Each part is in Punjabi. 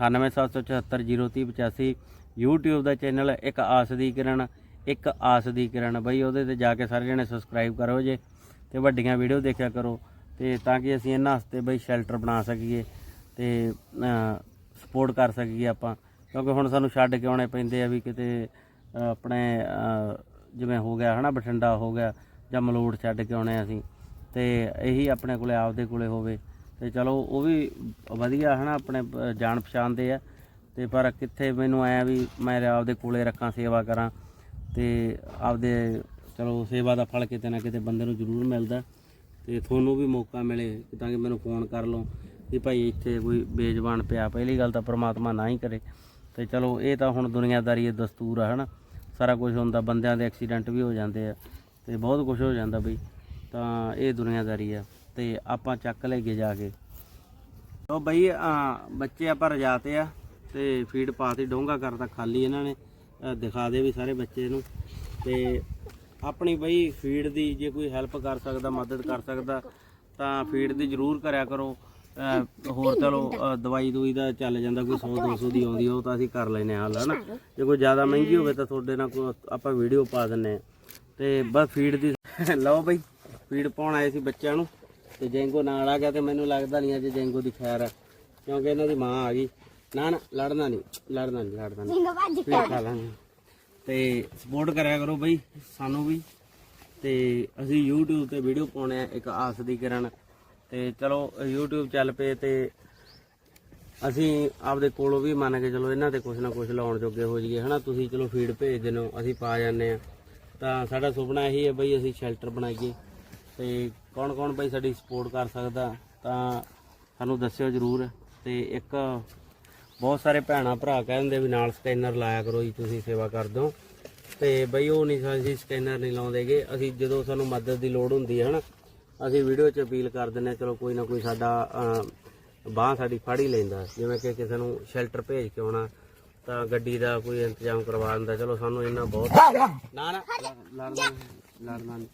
9877403085 YouTube ਦਾ ਚੈਨਲ ਇੱਕ ਆਸ ਦੀ ਕਿਰਨ, ਇੱਕ ਆਸ ਦੀ ਕਿਰਨ। ਬਈ ਉਹਦੇ ਤੇ ਜਾ ਕੇ ਸਾਰੇ ਜਣੇ ਸਬਸਕ੍ਰਾਈਬ ਕਰੋ ਜੇ ਤੇ ਵੱਡੀਆਂ ਵੀਡੀਓ ਦੇਖਿਆ ਕਰੋ ਤੇ ਤਾਂ ਕਿ ਅਸੀਂ ਇਹਨਾਂ ਹਸਤੇ ਬਈ ਸ਼ੈਲਟਰ ਬਣਾ ਸਕੀਏ ਤੇ ਸਪੋਰਟ ਕਰ ਸਕੀਏ ਆਪਾਂ। ਕਿਉਂਕਿ ਹੁਣ ਸਾਨੂੰ ਛੱਡ ਕੇ ਆਉਣੇ ਪੈਂਦੇ ਆ ਵੀ ਕਿਤੇ ਆਪਣੇ ਜਿਵੇਂ ਹੋ ਗਿਆ ਹਨਾ, ਬਠਿੰਡਾ ਹੋ ਗਿਆ ਜਾਂ ਮਲੋੜ ਛੱਡ ਕੇ ਆਉਣੇ ਅਸੀਂ। ਤੇ ਇਹੀ ਆਪਣੇ ਕੋਲੇ, ਆਪਦੇ ਕੋਲੇ ਹੋਵੇ। ਤੇ ਚਲੋ ਉਹ ਵੀ ਵਧੀਆ ਹਨਾ ਆਪਣੇ ਜਾਣ ਪਛਾਣ ਦੇ ਆ। ਤੇ ਪਰ ਕਿੱਥੇ ਮੈਨੂੰ ਆਇਆ ਵੀ ਮੈਂ ਆਪਦੇ ਕੋਲੇ ਰੱਖਾਂ ਸੇਵਾ ਕਰਾਂ ਤੇ ਆਪਦੇ, ਚਲੋ ਸੇਵਾ ਦਾ ਫਲ ਕਿਤੇ ਨਾ ਕਿਤੇ ਬੰਦੇ ਨੂੰ ਜ਼ਰੂਰ ਮਿਲਦਾ। ਤੇ ਤੁਹਾਨੂੰ ਵੀ ਮੌਕਾ ਮਿਲੇ ਤਾਂ ਕਿ ਮੈਨੂੰ ਫੋਨ ਕਰ ਲਓ ਵੀ ਭਾਈ ਇੱਥੇ ਕੋਈ ਬੇਜ਼ਬਾਨ ਪਿਆ, ਪਹਿਲੀ ਗੱਲ ਤਾਂ ਪ੍ਰਮਾਤਮਾ ਨਾ ਹੀ ਕਰੇ। ਤੇ ਚਲੋ ਇਹ ਤਾਂ ਹੁਣ ਦੁਨੀਆਦਾਰੀ ਇਹ ਦਸਤੂਰ ਆ ਹਨਾ ਸਾਰਾ ਕੁਝ ਹੁੰਦਾ, ਬੰਦਿਆਂ ਦੇ ਐਕਸੀਡੈਂਟ ਵੀ ਹੋ ਜਾਂਦੇ ਆ ਤੇ ਬਹੁਤ ਕੁਝ ਹੋ ਜਾਂਦਾ ਬਈ। ਤਾਂ ਇਹ ਦੁਨੀਆਦਾਰੀ ਆ। ਤੇ ਆਪਾਂ ਚੱਕ ਲੈ ਕੇ ਜਾ ਕੇ। ਉਹ ਬਈ ਬੱਚੇ ਆਪਾਂ ਰਜਾਤੇ ਆ ਤੇ ਫੀਡ ਪਾਤੀ, ਡੋਂਗਾ ਕਰਤਾ ਖਾਲੀ ਇਹਨਾਂ ਨੇ। ਦਿਖਾ ਦੇ ਵੀ ਸਾਰੇ ਬੱਚੇ ਨੂੰ। ਤੇ ਆਪਣੀ ਬਈ ਫੀਡ ਦੀ ਜੇ ਕੋਈ ਹੈਲਪ ਕਰ ਸਕਦਾ, ਮਦਦ ਕਰ ਸਕਦਾ, ਤਾਂ ਫੀਡ ਦੀ ਜ਼ਰੂਰ ਕਰਿਆ ਕਰੋ। ਹੋਰ ਚਲੋ ਅਹ ਦਵਾਈ ਦੂਈ ਦਾ ਚੱਲ ਜਾਂਦਾ, ਕੋਈ 100 200 ਦੀ ਆਉਂਦੀ ਉਹ ਤਾਂ ਅਸੀਂ ਕਰ ਲੈਨੇ ਹਾਲ, ਹਨਾ? ਜੇ ਕੋਈ ਜ਼ਿਆਦਾ ਮਹਿੰਗੀ ਹੋਵੇ ਤਾਂ ਤੁਹਾਡੇ ਨਾਲ ਕੋਈ ਆਪਾਂ ਵੀਡੀਓ ਪਾ ਦਿੰਨੇ ਆ ਤੇ ਬਸ ਫੀਡ ਦੀ ਲਓ ਬਈ ਫੀਡ ਪਾਉਣ ਆਏ ਸੀ ਬੱਚਿਆਂ ਨੂੰ। ਤੇ ਜੈਂਗੋ ਨਾਲ ਆ ਗਿਆ ਤੇ ਮੈਨੂੰ ਲੱਗਦਾ ਨਹੀਂ ਅੱਜ ਜੈਂਗੋ ਦੀ ਖੈਰ ਆ। ਕਿਉਂਕਿ ਇਹਨਾਂ ਦੀ ਮਾਂ ਆ ਗਈ। ਨਾ ਨਾ ਲੜਨਾ ਨਹੀਂ ਲੜਨਾ ਨਹੀਂ ਲੜਨਾ ਨਹੀਂ। ਫੀਡ ਖਾ ਲਾਂਗੇ। ਤੇ ਸਪੋਰਟ ਕਰਿਆ ਕਰੋ ਬਈ ਸਾਨੂੰ ਵੀ। ਤੇ ਅਸੀਂ YouTube ਤੇ ਵੀਡੀਓ ਪਾਉਣੇ ਆ ਇੱਕ ਆਸ ਦੀ ਕਿਰਨ। ਤੇ ਚਲੋ YouTube ਚੱਲ ਪਏ ਤੇ ਅਸੀਂ ਆਪਦੇ ਕੋਲੋਂ ਵੀ ਮੰਨ ਕੇ ਚਲੋ ਇਹਨਾਂ ਤੇ ਕੁਝ ਨਾ ਕੁਝ ਲਾਉਣ ਜੋਗੇ ਹੋ ਜਾਈਏ। ਹਨਾ ਤੁਸੀਂ ਚਲੋ ਫੀਡ ਭੇਜ ਦਿਨੋ ਅਸੀਂ ਪਾ ਜਾਂਦੇ ਆ। ਤਾਂ ਸਾਡਾ ਸੁਪਨਾ ਇਹੀ ਹੈ ਬਈ ਅਸੀਂ ਸ਼ੈਲਟਰ ਬਣਾਈਏ। ਤੇ ਕੌਣ ਕੌਣ ਬਈ ਸਾਡੀ ਸਪੋਰਟ ਕਰ ਸਕਦਾ ਤਾਂ ਸਾਨੂੰ ਦੱਸਿਓ ਜਰੂਰ। ਤੇ ਇੱਕ ਬਹੁਤ ਸਾਰੇ ਭੈਣਾ ਭਰਾ ਕਹਿੰਦੇ ਵੀ ਨਾਲ ਸਕੈਨਰ ਲਾਇਆ ਕਰੋ ਜੀ ਤੁਸੀਂ ਸੇਵਾ ਕਰਦੇ ਹੋ। ਤੇ ਬਈ ਉਹ ਨਹੀਂ ਅਸੀਂ ਸਕੈਨਰ ਨਹੀਂ ਲਾਉਂਦੇਗੇ। ਅਸੀਂ ਜਦੋਂ ਸਾਨੂੰ ਮਦਦ ਦੀ ਲੋੜ ਹੁੰਦੀ ਹੈ ਹਨਾ ਅਸੀਂ ਵੀਡੀਓ 'ਚ ਅਪੀਲ ਕਰ ਹਾਂ ਚਲੋ ਕੋਈ ਨਾ ਕੋਈ ਸਾਡਾ ਬਾਹ ਸਾਡੀ ਫੜ ਹੀ ਲੈਂਦਾ। ਜਿਵੇਂ ਕਿ ਕਿਸੇ ਨੂੰ ਸ਼ੈਲਟਰ ਭੇਜ ਕੇ ਆਉਣਾ ਤਾਂ ਗੱਡੀ ਦਾ ਕੋਈ ਇੰਤਜ਼ਾਮ ਕਰਵਾ ਦਿੰਦਾ। ਚਲੋ ਸਾਨੂੰ ਇਹਨਾਂ ਬਹੁਤ ਨਾ ਨਾ।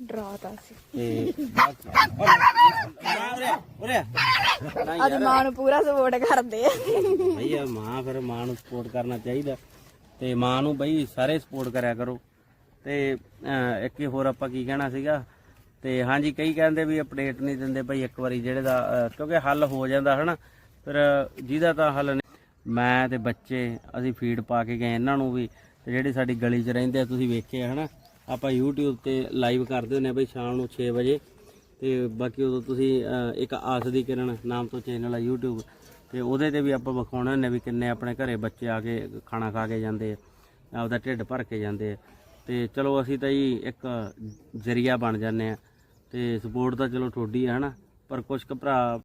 ਡਰਾਤਾ ਸੀ। ਅੱਜ ਮਾਂ ਨੂੰ ਪੂਰਾ ਸਪੋਰਟ ਕਰਦੇ ਆ। ਭਈਆ ਮਾਂ ਫਿਰ ਮਾਂ ਨੂੰ ਸਪੋਰਟ ਕਰਨਾ ਚਾਹੀਦਾ। ਤੇ ਮਾਂ ਨੂੰ ਬਈ ਸਾਰੇ ਸਪੋਰਟ ਕਰਿਆ ਕਰੋ। ਤੇ ਅਹ, ਇੱਕ ਹੀ ਹੋਰ ਆਪਾਂ ਕੀ ਕਹਿਣਾ ਸੀਗਾ। ਤੇ ਹਾਂਜੀ ਕਈ ਕਹਿੰਦੇ ਵੀ ਅਪਡੇਟ ਨਹੀਂ ਦਿੰਦੇ ਬਈ ਇੱਕ ਵਾਰੀ ਜਿਹੜੇ ਦਾ ਅਹ, ਕਿਉਂਕਿ ਹੱਲ ਹੋ ਜਾਂਦਾ ਹਨਾ। ਫਿਰ ਜਿਹਦਾ ਤਾਂ ਹੱਲ ਨਹੀਂ। ਮੈਂ ਤੇ ਬੱਚੇ ਅਸੀਂ ਫੀਡ ਪਾ ਕੇ ਗਏ। ਇਹਨਾਂ ਨੂੰ ਵੀ ਤੇ ਜਿਹੜੇ ਸਾਡੀ ਗਲੀ 'ਚ ਰਹਿੰਦੇ ਆ ਤੁਸੀਂ ਵੇਖੇ ਆ ਹਨਾ। ਆਪਾਂ YouTube ਤੇ ਲਾਈਵ ਕਰਦੇ ਹੁੰਦੇ ਆ ਬਈ ਸ਼ਾਮ ਨੂੰ 6 ਵਜੇ। ਤੇ ਬਾਕੀ ਉਦੋਂ ਤੁਸੀਂ ਇੱਕ ਆਸ ਦੀ ਕਿਰਨ ਨਾਮ ਤੋਂ ਚੈਨਲ ਆ YouTube ਤੇ ਉਹਦੇ ਤੇ ਵੀ ਆਪਾਂ ਵਿਖਾਉਣੇ ਹੁੰਦੇ ਵੀ ਕਿੰਨੇ ਆਪਣੇ ਘਰੇ ਬੱਚੇ ਆ ਕੇ ਖਾਣਾ ਖਾ ਕੇ ਜਾਂਦੇ ਆ, ਆਪਦਾ ਢਿੱਡ ਭਰ ਕੇ ਜਾਂਦੇ ਆ। ਤੇ ਚਲੋ ਅਸੀਂ ਤਾਂ ਜੀ ਇੱਕ ਜ਼ਰੀਆ ਬਣ ਜਾਂਦੇ ਆ। ਤੇ ਸਪੋਰਟ ਤਾਂ ਚਲੋ ਤੁਹਾਡੀ ਆ, ਹਨਾ? ਪਰ ਕੁਝ ਕੁ ਭਰਾ